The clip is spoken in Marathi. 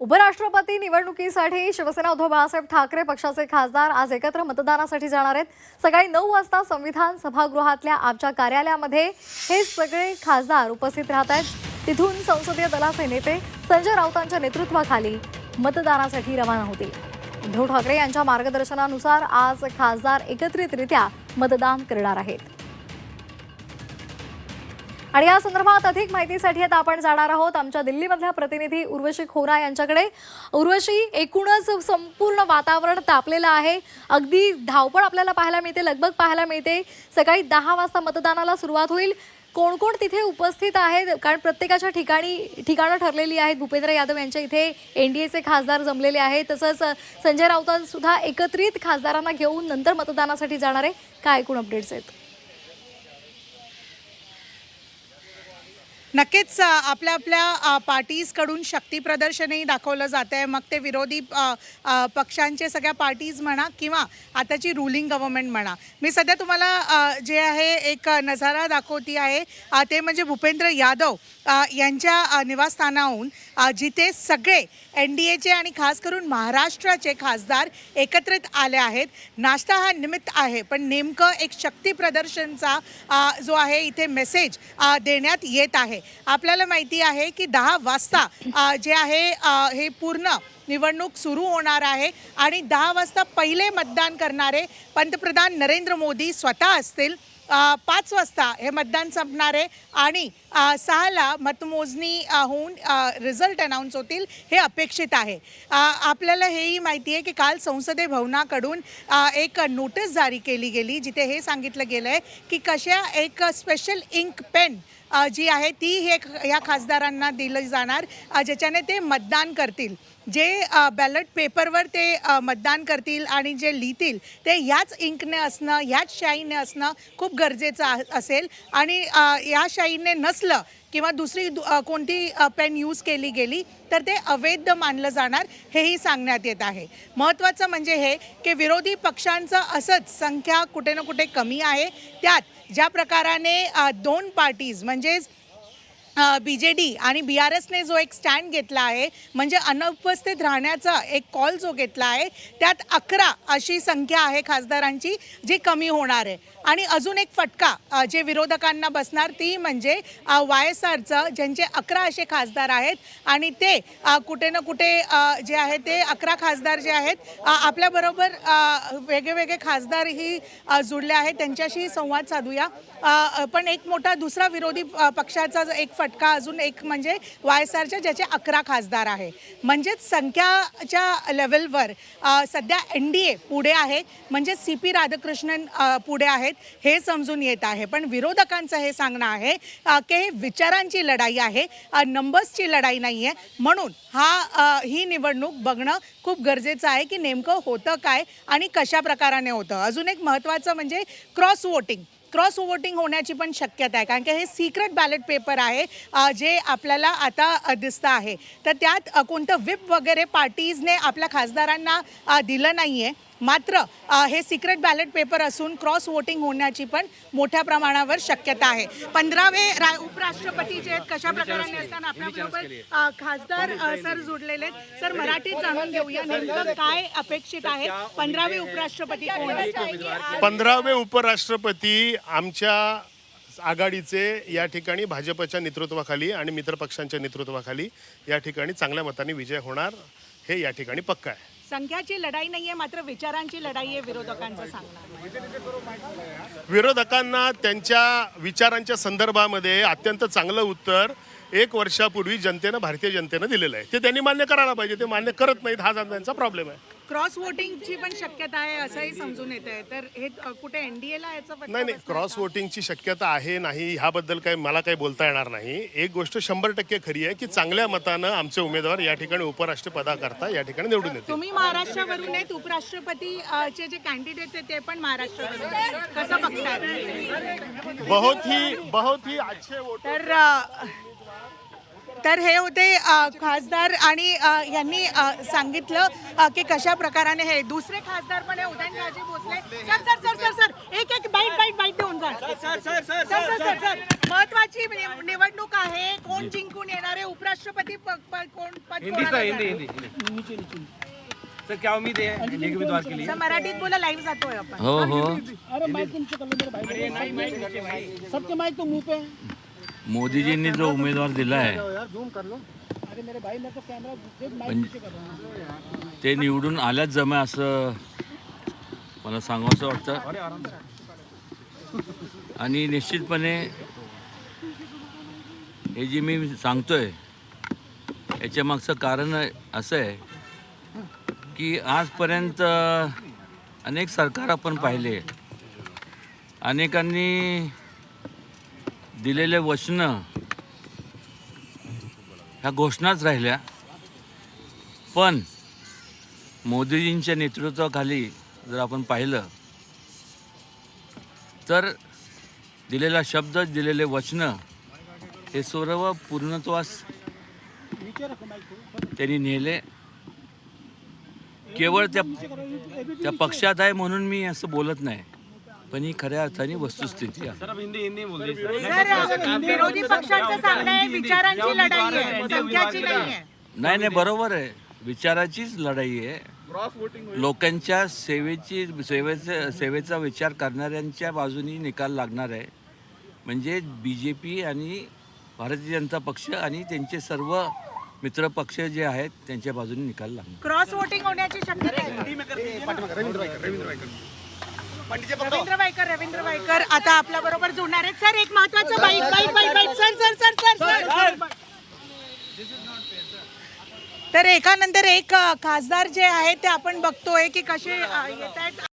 उपराष्ट्रपती निवडणुकीसाठी शिवसेना उद्धव बाळासाहेब ठाकरे पक्षाचे खासदार आज एकत्र मतदानासाठी जाणार आहेत. सकाळी नऊ वाजता संविधान सभागृहातल्या आमच्या कार्यालयामध्ये हे सगळे खासदार उपस्थित राहत आहेत. तिथून संसदीय दलाचे नेते संजय राऊतांच्या नेतृत्वाखाली मतदानासाठी रवाना होतील. उद्धव ठाकरे यांच्या मार्गदर्शनानुसार आज खासदार एकत्रितरित्या मतदान करणार आहेत. आणि या संदर्भात अधिक माहितीसाठी आता आपण जाणार आहोत आमच्या दिल्लीमधल्या प्रतिनिधी उर्वशी खोरा यांच्याकडे. उर्वशी एकूणच संपूर्ण वातावरण तापलेलं आहे. अगदी धावपळ आपल्याला पाहायला मिळते लगबग पाहायला मिळते. सकाळी दहा वाजता मतदानाला सुरुवात होईल. कोण कोण तिथे उपस्थित आहेत? कारण प्रत्येकाच्या ठिकाणी ठिकाणं ठरलेली आहेत. भूपेंद्र यादव यांच्या इथे एन डी एचे खासदार जमलेले आहेत. तसंच संजय राऊतांसुद्धा एकत्रित खासदारांना घेऊन नंतर मतदानासाठी जाणार आहे. काय एकूण अपडेट्स आहेत? नक्कीच आपल्या आपल्या पार्टीजकडून शक्ती प्रदर्शनही दाखवलं जात आहे मग ते विरोधी पक्षांचे सगळ्या पार्टीज म्हणा किंवा आताची रुलिंग गव्हर्नमेंट म्हणा. मी सध्या तुम्हाला जे आहे एक नजारा दाखवती आहे. ते म्हणजे भूपेंद्र यादव यांच्या निवासस्थानाहून जिथे सगळे एन डी एचे आणि खास करून महाराष्ट्राचे खासदार एकत्रित आले आहेत. नाश्ता हा निमित्त आहे पण नेमकं एक शक्ती प्रदर्शनचा जो आहे इथे मेसेज देण्यात येत आहे. आपल्याला माहिती आहे की दहा वाजता जे आहे हे पूर्ण निवडणूक सुरू होणार आहे आणि दहा वाजता पहिले मतदान करणारे पंतप्रधान नरेंद्र मोदी स्वतः असतील. पाच वाजता हे मतदान संपणार आहे आणि सहाला मतमोजणी होऊन रिझल्ट अनाऊन्स होतील हे अपेक्षित आहे. आपल्याला हेही माहिती आहे की काल संसदे भवनाकडून एक नोटीस जारी केली गेली जिथे हे सांगितलं गेलं आहे की कशा एक स्पेशल इंक पेन जी आहे ती हे या खासदारांना दिली जाणार. ज्याच्याने ते मतदान करतील. जे बॅलेट पेपरवर ते मतदान करतील आणि जे लिहितील ते ह्याच इंकने असणं ह्याच शाईने असणं खूप गरजेचं आ- असेल. आणि या शाईने नसलं किंवा दुसरी दु- कोणती पेन यूज केली गेली तर ते अवैध मानलं जाणार हेही सांगण्यात येत आहे. महत्त्वाचं म्हणजे हे की विरोधी पक्षांचं असंच संख्या कुठे ना कुठे कमी आहे. त्यात ज्या प्रकाराने दोन पार्टीज म्हणजेच बी जे डी आणि बी आर एसने जो एक स्टँड घेतला आहे म्हणजे अनुपस्थित राहण्याचा एक कॉल जो घेतला आहे त्यात अकरा अशी संख्या आहे खासदारांची जी कमी होणार आहे. आणि अजून एक फटका जे विरोधकांना बसणार ती म्हणजे वाय एस आरचं ज्यांचे अकरा असे खासदार आहेत आणि ते कुठे ना कुठे जे आहे ते अकरा खासदार जे आहेत आपल्याबरोबर अ, वेगळे वेगळे खासदारही जुळले आहेत. त्यांच्याशी संवाद साधूया. पण एक मोठा दुसरा विरोधी पक्षाचा जो एक फटका अजून एक म्हणजे वाय एस आरच्या ज्याचे अकरा खासदार आहे. म्हणजेच संख्याच्या लेवलवर सध्या एन डी ए पुढे आहे. म्हणजे सी पी राधाकृष्णन पुढे आहेत हे समजून येत आहे. पण विरोधकांचं हे सांगणं आहे की विचारांची लढाई आहे नंबर्सची लढाई नाही आहे. म्हणून हा ही निवडणूक बघणं खूप गरजेचं आहे की नेमकं होतं काय आणि कशा प्रकाराने होतं. अजून एक महत्त्वाचं म्हणजे क्रॉस वोटिंग क्रॉस वोटिंग होण्याची पण शक्यता आहे. कारण की हे सिक्रेट बॅलेट पेपर आहे जे आपल्याला आता दिसतं आहे. तर त्यात कोणतं विप वगैरे पार्टीजने आपल्या खासदारांना दिलं नाही आहे मात्र हे सिक्रेट बॅलेट पेपर असून क्रॉस वोटिंग होण्याची पण मोठ्या प्रमाणावर शक्यता आहे. पंधरावे रा उपराष्ट्रपती जे आहेत कशा प्रकाराने असताना आपल्याबरोबर खासदार सर जुडलेले आहेत. सर मराठीत जाणून घेऊया नेमकं काय अपेक्षित आहे? पंधरावे उपराष्ट्रपती? पंधरावे उपराष्ट्रपती आमच्या आघाडीचे या ठिकाणी भाजपच्या नेतृत्वाखाली आणि मित्रपक्षांच्या नेतृत्वाखाली या ठिकाणी चांगल्या मताने विजय होणार हे या ठिकाणी पक्का आहे. संख्याची लढाई नाहीये मात्र विचारांची लढाई आहे विरोधकांचं सांगणार विरोधकांना त्यांच्या विचारांच्या संदर्भामध्ये अत्यंत चांगलं उत्तर एक वर्षापूर्वी जनतेनं भारतीय जनतेनं दिलेलं आहे. ते त्यांनी मान्य करायला पाहिजे ते मान्य करत नाहीत हा त्यांचा प्रॉब्लेम आहे. क्रॉस वोटिंगची पण शक्यता आहे असंही समजून येत आहे तर हे कुठे एनडीएला याचं नाही नाही क्रॉस? वोटिंगची शक्यता आहे नाही ह्याबद्दल काही मला काही बोलता येणार नाही. एक गोष्ट शंभर टक्के खरी आहे की चांगल्या मतानं आमचे उमेदवार या ठिकाणी उपराष्ट्रपदाकरता या ठिकाणी निवडून येतील. तुम्ही महाराष्ट्रावरून आहेत उपराष्ट्रपती अ, चे जे कॅन्डिडेट आहेत ते पण महाराष्ट्रावरून आहेत. कसं बघताय? बहुत ही बहुत ही अच्छे वोट तर अ, तर हे होते खासदार आणि यांनी सांगितलं की कशा प्रकाराने हे दुसरे खासदार पण आहे Udayanraje Bhosale sir sir sir sir sir एक एक बाईट बाईट बाईट देऊन जा sir sir sir sir sir महत्वाची निवडणूक आहे कोण जिंकून येणार आहे उपराष्ट्रपती कोण पद हिंदी कोणाला सर हिंदी जाणार? हिंदी सर क्या उम्मीद है लीग उम्मीदवार के लिए सर मराठीत बोला लाईव्ह जातोय आपण हो हो अरे माइक तुमचे कर लो मेरे भाई सबके माइक तो मुंह पे है मोदीजींनी जो उमेदवार दिला आहे यार जूम कर लो. अरे मेरे भाई मैं तो कैमरा देख माइक पण पीछे कर रहा हूँ। ते निवडून आल्याच जमे असं मला सांगावंसं वाटतं. आणि निश्चितपणे हे जे मी सांगतोय याच्या मागचं कारण असं आहे की आजपर्यंत अनेक सरकार आपण पाहिले. अनेकांनी दिलेले वचनं ह्या घोषणाच राहिल्या. पण मोदीजींच्या नेतृत्वाखाली जर आपण पाहिलं तर दिलेला शब्द दिलेले वचनं हे सर्व पूर्णत्वास त्यांनी नेले. केवळ त्या त्या पक्षात आहे म्हणून मी असं बोलत नाही. पण ही खऱ्या अर्थाने वस्तुस्थिती आहे. सर अब हिंदी हिंदी बोल दीजिए सर सर विरोधी पक्षांचं सांगणं आहे विचारांची लढाई आहे संख्याची नाही आहे. नाही नाही बरोबर आहे. विचाराचीच लढाई आहे. लोकांच्या सेवेची सेवेचे सेवेचा विचार करणाऱ्यांच्या बाजूनी निकाल लागणार आहे. म्हणजे बी जे पी आणि भारतीय जनता पक्ष आणि त्यांचे सर्व मित्र पक्ष जे आहेत त्यांच्या बाजूने निकाल लागणार. क्रॉस वोटिंग होण्याची शक्यता आहे. रवींद्र वायकर रवींद्र वायकर आता आपल्या बरोबर जोडणार आहेत. सर एक महत्वाचं byte byte byte byte sir sir sir sir sir. तर एकानंतर एक खासदार जे आहेत ते आपण बघतोय की कसे येत आहेत.